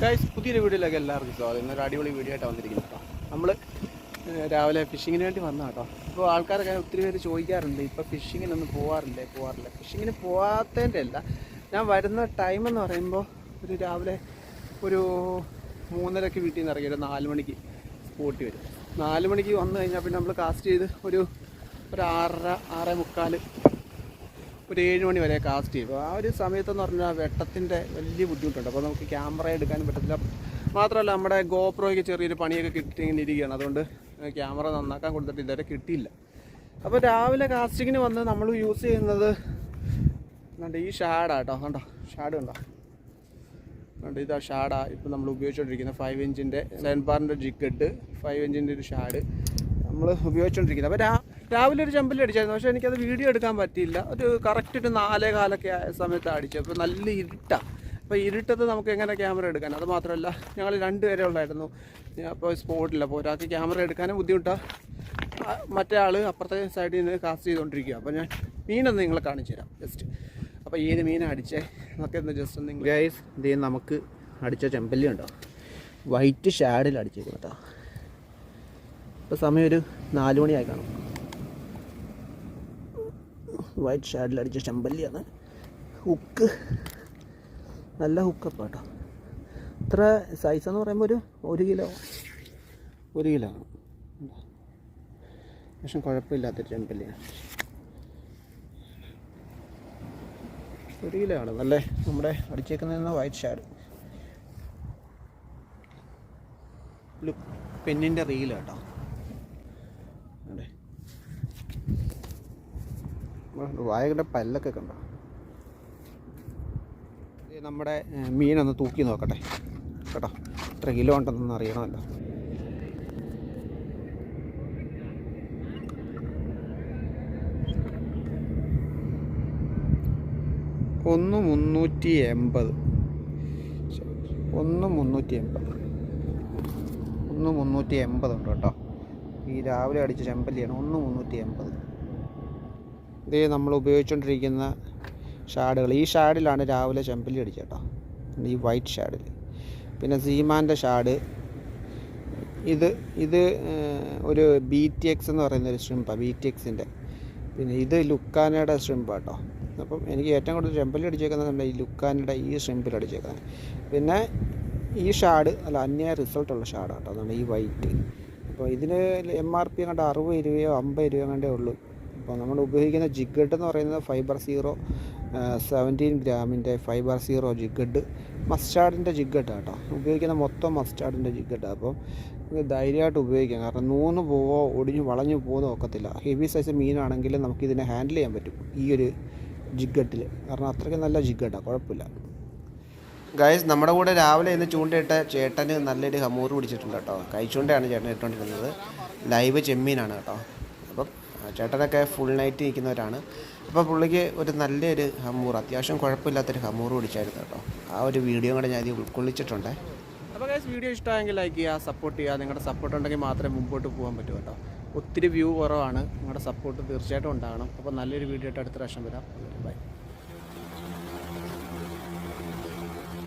Guys പുതിയൊരു വീഡിയോയിലേക്ക് എല്ലാവർക്കും സ്വാഗതം. ഇന്നൊരു അടിപൊളി വീഡിയോ ആയിട്ട് വന്നിരിക്കുന്നത് കേട്ടോ നമ്മൾ രാവിലെ ഫിഷിങ്ങിന് വേണ്ടി വന്ന കേട്ടോ ഇപ്പോൾ ആൾക്കാരൊക്കെ ഒത്തിരി പേര് ചോദിക്കാറുണ്ട് ഇപ്പോൾ ഫിഷിങ്ങിനൊന്നും പോകാറില്ലേ പോകാറില്ല ഫിഷിങ്ങിന് പോകാത്തതിന്റെ അല്ല. ഞാൻ വരുന്ന ടൈം എന്ന് പറയുമ്പോൾ ഒരു രാവിലെ ഒരു മൂന്നരക്ക് വീട്ടിൽ നിന്ന് ഇറങ്ങി ഒരു നാല് മണിക്ക് സ്പോട്ടി വരും. നാല് മണിക്ക് വന്നു കഴിഞ്ഞാൽ പിന്നെ നമ്മൾ കാസ്റ്റ് ചെയ്ത് ഒരു ഒരു ആറര ആറേ മുക്കാൽ ഒരു ഏഴ് മണി വരെ കാസ്റ്റ് ചെയ്യും ആ ഒരു സമയത്തെന്ന് പറഞ്ഞാൽ വെട്ടത്തിന്റെ വലിയ ബുദ്ധിമുട്ടുണ്ട്. അപ്പോൾ നമുക്ക് ക്യാമറ എടുക്കാനും പറ്റത്തില്ല. മാത്രമല്ല നമ്മുടെ ഗോപ്രോയ്ക്ക് ചെറിയൊരു പണിയൊക്കെ കിട്ടി ഇങ്ങനെ ഇരിക്കുകയാണ്. അതുകൊണ്ട് ക്യാമറ നന്നാക്കാൻ കൊടുത്തിട്ട് ഇതുവരെ കിട്ടിയില്ല. അപ്പോൾ രാവിലെ കാസ്റ്റിങ്ങിന് വന്ന് നമ്മൾ യൂസ് ചെയ്യുന്നത് കണ്ടോ ഈ ഷാഡാ കേട്ടോ കണ്ടോ ഷാഡ് കണ്ടോ. കണ്ടോ ഇതാ ഷാഡാ ഇപ്പോൾ നമ്മൾ ഉപയോഗിച്ചുകൊണ്ടിരിക്കുന്നത് ഫൈവ് ഇഞ്ചിന്റെ സെവൻ പാറിന്റെ ജിക്കറ്റ് ഫൈവ് ഇഞ്ചിന്റെ ഒരു ഷാഡ് നമ്മൾ ഉപയോഗിച്ചുകൊണ്ടിരിക്കുന്നത് അപ്പോൾ രാ രാവിലെ ഒരു ചെമ്പല്ലി അടിച്ചായിരുന്നു. പക്ഷേ എനിക്കത് വീഡിയോ എടുക്കാൻ പറ്റിയില്ല. ഒരു കറക്റ്റ് ഒരു നാലേ കാലൊക്കെ ആയ സമയത്ത് അടിച്ചു. അപ്പോൾ നല്ല ഇരുട്ടാണ് അപ്പോൾ ഇരുട്ടത്ത് നമുക്ക് എങ്ങനെ ക്യാമറ എടുക്കാൻ? അത് മാത്രമല്ല ഞങ്ങൾ രണ്ടുപേരെ ഉള്ളായിരുന്നു. അപ്പോൾ സ്പോട്ടില്ല അപ്പോൾ ഒരാൾക്ക് ക്യാമറ എടുക്കാനും ബുദ്ധിമുട്ടാണ് മറ്റേ ആൾ അപ്പുറത്തെ സൈഡിൽ നിന്ന് കാസ്റ്റ് ചെയ്തുകൊണ്ടിരിക്കുക അപ്പോൾ ഞാൻ മീനൊന്ന് നിങ്ങളെ കാണിച്ചു തരാം. ജസ്റ്റ് അപ്പോൾ ഏത് മീനാണ് അടിച്ചേ? എന്നൊക്കെ ഒന്ന് ജസ്റ്റ് ഒന്ന് ഗൈസ് ഇത് നമുക്ക് അടിച്ച ചെമ്പല്ലി ഉണ്ടോ വൈറ്റ് ഷാഡിൽ അടിച്ചേക്കും കേട്ടോ ഇപ്പോൾ സമയം ഒരു നാല് മണിയായി കാണും. വൈറ്റ് ഷാഡിൽ അടിച്ച ചെമ്പല്ലിയാണ് ഹുക്ക് നല്ല ഹുക്കപ്പ് കേട്ടോ ഇത്ര സൈസ് എന്ന് പറയുമ്പോൾ ഒരു ഒരു കിലോ ഒരു കിലോ ആണ് പക്ഷെ കുഴപ്പമില്ലാത്തൊരു ചെമ്പല്ലിയാണ് ഒരു കിലോ ആണ്. നല്ല നമ്മുടെ അടിച്ചേക്കുന്ന വൈറ്റ് ഷാഡ് പെന്നിന്റെ റീൽ കേട്ടോ വായകളുടെ പല്ലൊക്കെ കണ്ടോ? നമ്മുടെ മീനൊന്ന് തൂക്കി നോക്കട്ടെ. കേട്ടോ? എത്ര കിലോ ഉണ്ടെന്നൊന്ന് അറിയണമല്ലോ. ഒന്ന് മുന്നൂറ്റി എൺപത്. ഒന്ന് മുന്നൂറ്റി എൺപത്. ഒന്ന് മുന്നൂറ്റി എൺപത് ഉണ്ട് കേട്ടോ. ഈ രാവിലെ അടിച്ച ചെമ്പല്ലിയാണ് ഒന്ന് മുന്നൂറ്റി എൺപത്. ഇത് നമ്മൾ ഉപയോഗിച്ചുകൊണ്ടിരിക്കുന്ന ഷാഡുകൾ. ഈ ഷാഡിലാണ് രാവിലെ ചെമ്പല്ലി അടിച്ചേട്ടോ ഈ വൈറ്റ് ഷാഡിൽ. പിന്നെ സീമാന്റെ ഷാഡ്. ഇത് ഇത് ഒരു ബി ടി എക്സ് എന്ന് പറയുന്ന ഒരു ഷ്രിമ്പാണ് ബി ടി എക്സിന്റെ പിന്നെ ഇത് ലുക്കാനയുടെ ഷ്രിമ്പാണ് കേട്ടോ. അപ്പം എനിക്ക് ഏറ്റവും കൂടുതൽ ചെമ്പല്ലി അടിച്ചേക്കുന്നത് ഈ ലുക്കാനയുടെ ഈ ഷ്രിമ്പിൽ അടിച്ചേക്കുന്നത്. പിന്നെ ഈ ഷാഡ് അല്ല അന്യായ റിസൾട്ടുള്ള ഷാഡാണ് കേട്ടോ അതാണ് ഈ വൈറ്റ്. അപ്പോൾ ഇതിന് എം ആർ പി കണ്ട അറുപത് രൂപയോ അമ്പത് രൂപയോ കണ്ടേ ഉള്ളൂ. അപ്പോൾ നമ്മൾ ഉപയോഗിക്കുന്ന ജിഗഡ് എന്ന് പറയുന്നത് ഫൈബർ സീറോ സെവന്റീൻ ഗ്രാമിന്റെ ഫൈബർ സീറോ ജിഗഡ്. മസ്റ്റാർഡിന്റെ ജിഗഡ് കേട്ടോ. ഉപയോഗിക്കുന്ന മൊത്തം മസ്റ്റാർഡിന്റെ ജിഗഡ്. അപ്പോൾ ധൈര്യമായിട്ട് ഉപയോഗിക്കാം. കാരണം നൂന്ന് പോവോ ഒടിഞ്ഞു വളഞ്ഞു പോകുന്നോ ഒക്കത്തില്ല. ഹെവി സൈസ് മീനാണെങ്കിൽ നമുക്കിതിനെ ഹാൻഡിൽ ചെയ്യാൻ പറ്റും ഈ ഒരു ജിഗഡിൽ കാരണം അത്രയ്ക്ക് നല്ല ജിഗഡാണ് കുഴപ്പമില്ല. ഗൈസ് നമ്മുടെ കൂടെ രാവിലെ ഇന്ന് ചൂണ്ടയിട്ട ചേട്ടന് നല്ലൊരു ഹമൂറ് പിടിച്ചിട്ടുണ്ട് കേട്ടോ. കൈച്ചൂണ്ടയാണ് ചേട്ടൻ ഇട്ടുകൊണ്ടിരുന്നത് ലൈവ് ചെമ്മീനാണ് കേട്ടോ. ചേട്ടനൊക്കെ ഫുൾ നൈറ്റ് നിൽക്കുന്നവരാണ് അപ്പോൾ പുള്ളിക്ക് ഒരു നല്ലൊരു ഹമ്മൂർ അത്യാവശ്യം കുഴപ്പമില്ലാത്തൊരു ഹമ്മൂർ പിടിച്ചായിരുന്നു കേട്ടോ. ആ ഒരു വീഡിയോ കൂടെ ഞാൻ ഇതിൽ ഉൾക്കൊള്ളിച്ചിട്ടുണ്ട്. അപ്പോൾ ഗൈസ് വീഡിയോ ഇഷ്ടമായെങ്കിൽ ലൈക്ക് ചെയ്യുക സപ്പോർട്ട് ചെയ്യുക. നിങ്ങളുടെ സപ്പോർട്ട് ഉണ്ടെങ്കിൽ മാത്രമേ മുമ്പോട്ട് പോകാൻ പറ്റൂ കേട്ടോ. ഒത്തിരി വ്യൂ കുറവാണ്. നിങ്ങളുടെ സപ്പോർട്ട് തീർച്ചയായിട്ടും ഉണ്ടാകണം. അപ്പോൾ നല്ലൊരു വീഡിയോ ആയിട്ട് അടുത്ത പ്രാവശ്യം വരാം. ബൈ